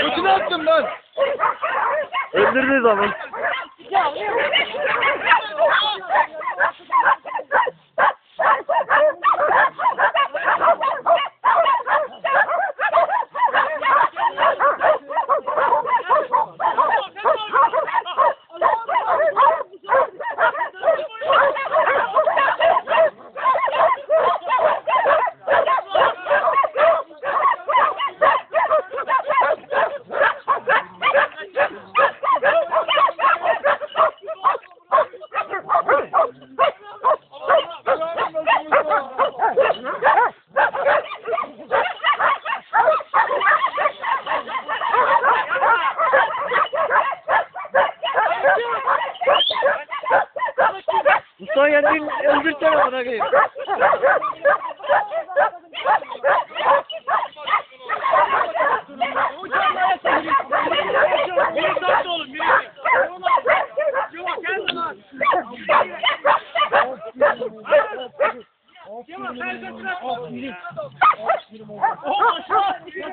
Götünü attım koyayım. Biri sattı oğlum, biri. Yok, gel lan. O aşağı. Ya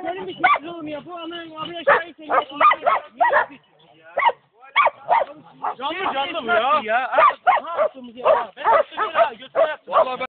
senin bir oğlum ya. Bu anayın abi aşağıya seni. Canlı canlı bu ya. Ya. Ha, attığımız ya. Ben. Götüne yaptım. Vallahi ben